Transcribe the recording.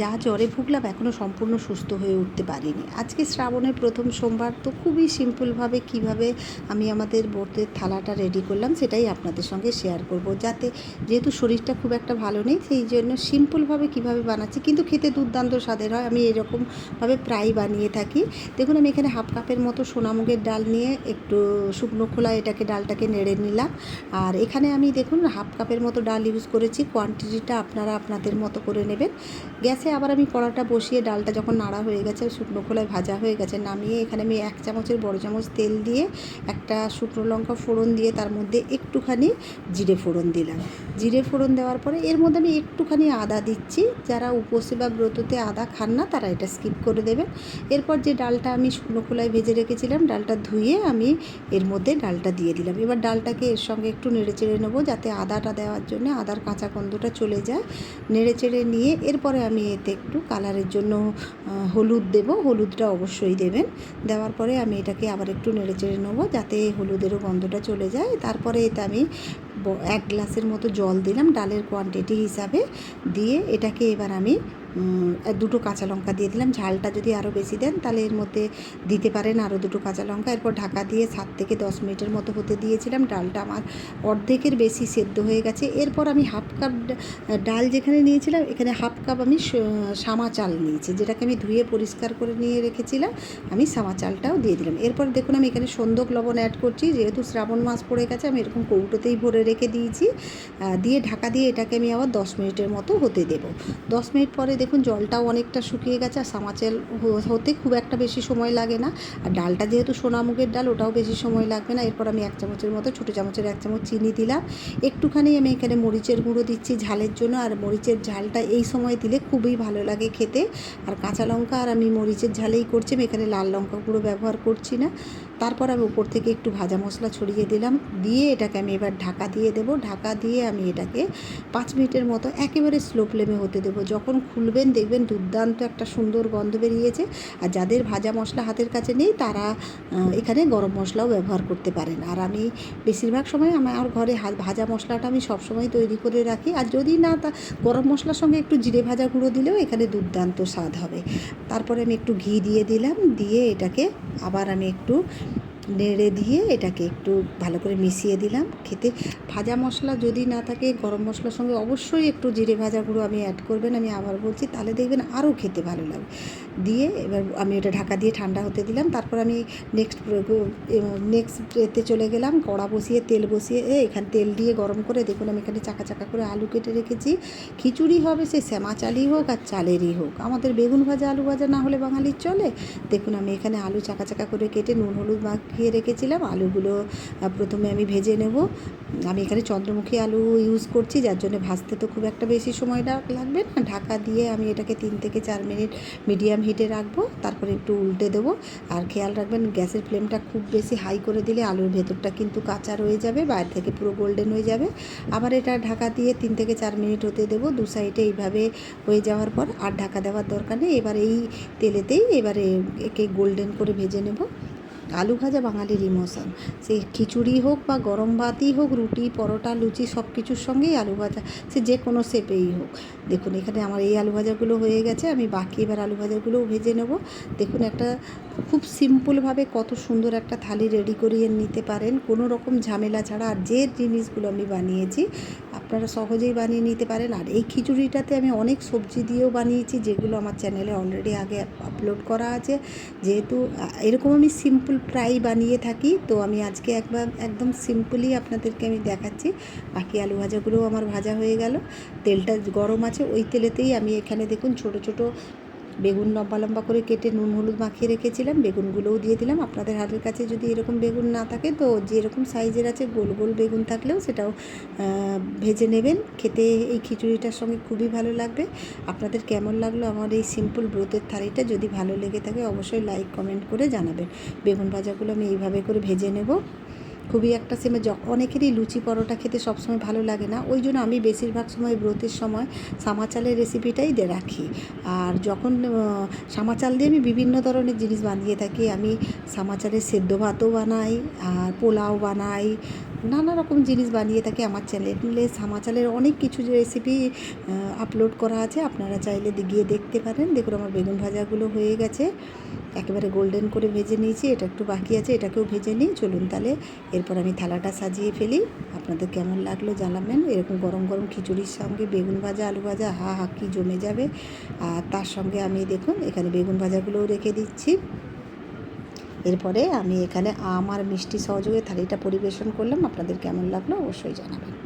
যা জ্বরে ভুগলাম এখনও সম্পূর্ণ সুস্থ হয়ে উঠতে পারিনি। আজকে শ্রাবণের প্রথম সোমবার, তো খুবই সিম্পলভাবে কীভাবে আমি আমাদের ব্রতের থালাটা রেডি করলাম সেটাই আপনাদের সঙ্গে শেয়ার করব। যাতে যেহেতু শরীরটা খুব একটা ভালো নেই, সেই জন্য সিম্পলভাবে কীভাবে বানাচ্ছি, কিন্তু খেতে দুর্দান্ত স্বাদের হয়। আমি এরকমভাবে প্রায় বানিয়ে থাকি। দেখুন, আমি এখানে হাফ কাপের মতো সোনামুগের ডাল নিয়ে একটু শুকনো খোলা এটাকে ডালটাকে নেড়ে নিলাম। আর এখানে আমি দেখুন হাফ কাপের মতো ডাল ইউজ করেছি। কোয়ান্টিটিটা আপনারা আপনাদের মতো করে নেবেন। গ্যাসে আবার আমি কড়াটা বসিয়ে ডালটা যখন নাড়া হয়ে গেছে, শুকনো খোলায় ভাজা হয়ে গেছে, নামিয়ে এখানে আমি এক চামচের বড় চামচ তেল দিয়ে একটা শুকনো লঙ্কা ফোড়ন দিয়ে তার মধ্যে একটুখানি জিরে ফোড়ন দিলাম। জিরে ফোড়ন দেওয়ার পরে এর মধ্যে আমি একটুখানি আদা দিচ্ছি। যারা উপসে বা ব্রততে আদা খান না, তারা এটা স্কিপ করে দেবেন। এরপর যে ডালটা আমি শুকনো খোলায় ভেজে রেখেছিলাম, ডালটা ধুয়ে আমি এর মধ্যে ডালটা দিয়ে দিলাম। এবার ডালটাকে এর সঙ্গে একটু নেড়ে চেড়ে নেব, যাতে আদাটা দেওয়ার জন্য আদার কাঁচা গন্ধটা চলে যায়। নেড়ে চেড়ে নিয়ে এরপরে আমি এতে একটু কালারের জন্য হলুদ দেব। হলুদটা অবশ্যই দেবেন। দেওয়ার পরে আমি এটাকে আবার একটু নেড়ে চেড়ে নেব যাতে হলুদেরও গন্ধটা চলে যায়। তারপরে এতে আমি এক গ্লাসের মতো জল দিলাম ডালের কোয়ান্টিটি হিসাবে। দিয়ে এটাকে এবার আমি দুটো কাঁচা লঙ্কা দিয়ে দিলাম। ঝালটা যদি আরও বেশি দেন তাহলে এর মধ্যে দিতে পারেন আরও দুটো কাঁচা লঙ্কা। এরপর ঢাকা দিয়ে সাত থেকে দশ মিনিটের মতো হতে দিয়েছিলাম। ডালটা আমার অর্ধেকের বেশি সেদ্ধ হয়ে গেছে। এরপর আমি হাফ কাপ ডাল যেখানে নিয়েছিলাম, এখানে হাফ কাপ আমি সামা চাল নিয়েছি, যেটাকে আমি ধুয়ে পরিষ্কার করে নিয়ে রেখেছিলাম। আমি সামা চালটাও দিয়ে দিলাম। এরপর দেখুন আমি এখানে সন্দক লবণ অ্যাড করছি। যেহেতু শ্রাবণ মাস পড়ে গেছে, আমি এরকম কৌটোতেই ভরে রেখে দিয়েছি। দিয়ে ঢাকা দিয়ে এটাকে আমি আবার দশ মিনিটের মতো হতে দেবো। দশ মিনিট পরে দেখুন জলটাও অনেকটা শুকিয়ে গেছে আর সামাচেল হতে খুব একটা বেশি সময় লাগে না। আর ডালটা যেহেতু সোনামুগের ডাল, ওটাও বেশি সময় লাগবে না। এরপর আমি এক চামচের মতো, ছোটো চামচের এক চামচ চিনি দিলাম। একটুখানি আমি এখানে মরিচের গুঁড়ো দিচ্ছি ঝালের জন্য। আর মরিচের ঝালটা এই সময় দিলে খুবই ভালো লাগে খেতে। আর কাঁচা লঙ্কা আর আমি মরিচের ঝালেই করছি। আমি এখানে লাল লঙ্কা গুঁড়ো ব্যবহার করছি না। তারপর আমি উপর থেকে একটু ভাজা মশলা ছড়িয়ে দিলাম। দিয়ে এটাকে আমি এবার ঢাকা দিয়ে দেবো। ঢাকা দিয়ে আমি এটাকে পাঁচ মিনিটের মতো একেবারে স্লো ফ্লেমে হতে দেবো। যখন খুলবেন দেখবেন দুর্দান্ত একটা সুন্দর গন্ধ বেরিয়েছে। আর যাদের ভাজা মশলা হাতের কাছে নেই, তারা এখানে গরম মশলাও ব্যবহার করতে পারেন। আর আমি বেশিরভাগ সময় আমার ঘরে ভাজা মশলাটা আমি সবসময় তৈরি করে রাখি। আর যদি না তা, গরম মশলার সঙ্গে একটু জিরে ভাজা গুঁড়ো দিলেও এখানে দুর্দান্ত স্বাদ হবে। তারপরে আমি একটু ঘি দিয়ে দিলাম। দিয়ে এটাকে আবার আমি একটু নেড়ে দিয়ে এটাকে একটু ভালো করে মিশিয়ে দিলাম। খেতে ভাজা মশলা যদি না থাকে, গরম মশলার সঙ্গে অবশ্যই একটু জিরে ভাজা গুঁড়ো আমি অ্যাড করবেন। আমি আবার বলছি, তাহলে দেখবেন আরও খেতে ভালো লাগবে দিয়ে এবার আমি ওটা ঢাকা দিয়ে ঠান্ডা হতে দিলাম। তারপর আমি নেক্সট নেক্সট এতে চলে গেলাম, কড়া বসিয়ে, তেল বসিয়ে এখানে তেল দিয়ে গরম করে দেখুন আমি এখানে চাকা চাকা করে আলু কেটে রেখেছি। খিচুড়ি হবে সে শ্যামা চালই হোক আর চালেরই হোক। আমাদের বেগুন ভাজা, আলু ভাজা না হলে বাঙালির চলে। দেখুন আমি এখানে আলু চাকা চাকা করে কেটে নুন, হলুদ মাখিয়ে রেখেছিলাম। আলুগুলো প্রথমে আমি ভেজে নেব। আমি এখানে চন্দ্রমুখী আলু ইউজ করছি, যার জন্য ভাজতে তো খুব একটা বেশি সময় লাগবে না। ঢাকা দিয়ে আমি এটাকে তিন থেকে চার মিনিট মিডিয়াম হিটে রাখব। তারপরে একটু উল্টে দেবো। আর খেয়াল রাখবেন, গ্যাসের ফ্লেমটা খুব বেশি হাই করে দিলে আলুর ভেতরটা কিন্তু কাঁচা রয়ে যাবে, বাইরে থেকে পুরো গোল্ডেন হয়ে যাবে। আবার এটা ঢাকা দিয়ে তিন থেকে চার মিনিট হতে দেবো। দু সাইডে এইভাবে হয়ে যাওয়ার পর আর ঢাকা দেওয়ার দরকার নেই। এবার এই তেলেতেই এবারে একে গোল্ডেন করে ভেজে নেব। আলু ভাজা বাঙালির ইমোশন। সে খিচুড়ি হোক বা গরম ভাতই হোক, রুটি, পরোটা, লুচি সব কিছুর সঙ্গেই আলু ভাজা, সে যে কোনো শেপেই হোক। দেখুন, এখানে আমার এই আলু ভাজাগুলো হয়ে গেছে, আমি বাকি এবার আলু ভাজাগুলোও ভেজে নেব। দেখুন, একটা খুব সিম্পলভাবে কত সুন্দর একটা থালি রেডি করিয়ে নিতে পারেন। কোনো রকম ঝামেলা ছাড়া আর যে জিনিসগুলো আমি বানিয়েছি আপনারা সহজেই বানিয়ে নিতে পারেন। আর এই খিচুড়িটাতে আমি অনেক সবজি দিয়েও বানিয়েছি, যেগুলো আমার চ্যানেলে অলরেডি আগে আপলোড করা আছে। যেহেতু এরকম আমি সিম্পল প্রায় বানিয়ে থাকি, তো আমি আজকে একবার একদম সিম্পলই আপনাদেরকে আমি দেখাচ্ছি। বাকি আলু ভাজাগুলোও আমার ভাজা হয়ে গেল। তেলটা গরম আছে, ওই তেলেতেই আমি এখানে দেখুন ছোট ছোট বেগুন লম্বা লম্বা করে কেটে নুন হলুদ মাখিয়ে রেখেছিলাম, বেগুনগুলোও দিয়ে দিলাম। আপনাদের হাতের কাছে যদি এরকম বেগুন না থাকে তো যেরকম সাইজের আছে গোল গোল বেগুন থাকলেও সেটাও ভেজে নেবেন। খেতে এই খিচুড়িটার সঙ্গে খুবই ভালো লাগবে। আপনাদের কেমন লাগল আমার এই সিম্পল ব্রতের থালিটা? যদি ভালো লেগে থাকে অবশ্যই লাইক কমেন্ট করে জানাবেন। বেগুন ভাজাগুলো আমি এইভাবে করে ভেজে নেব। খুবই একটা সেমে অনেকেরই লুচি পরোটা খেতে সবসময় ভালো লাগে না। ওই জন্য আমি বেশিরভাগ সময় ব্রতের সময় সামা চালের রেসিপিটাই রাখি। আর যখন আহ, সামা চাল দিয়ে আমি বিভিন্ন ধরনের জিনিস বানিয়ে থাকি আমি সামা চালের সেদ্ধ ভাতও বানাই আর পোলাও বানাই নানা রকম জিনিস বানিয়ে থাকি আমার চ্যানেলে। সামা চালের অনেক কিছু রেসিপি আপলোড করা আছে আপনারা চাইলে গিয়ে দেখতে পারেন। দেখুন আমার বেগুন ভাজাগুলো হয়ে গেছে। একেবারে গোল্ডেন করে ভেজে নিয়েছি, এটা একটু বাকি আছে, এটাকেও ভেজে নিই। চলুন তাহলে, এরপর আমি থালাটা সাজিয়ে ফেলি। আপনাদের কেমন লাগল জানাবেন। এরকম গরম গরম খিচুড়ির সঙ্গে, বেগুন ভাজা, আলু ভাজা, হা হা কি জমে যাবে। আর তার সঙ্গে আমি দেখুন, এখানে বেগুন ভাজাগুলোও রেখে দিচ্ছি। এরপরে আমি এখানে আম আর মিষ্টি সহযোগে থালিটা পরিবেশন করলাম। আপনাদের কেমন লাগল অবশ্যই জানাবেন।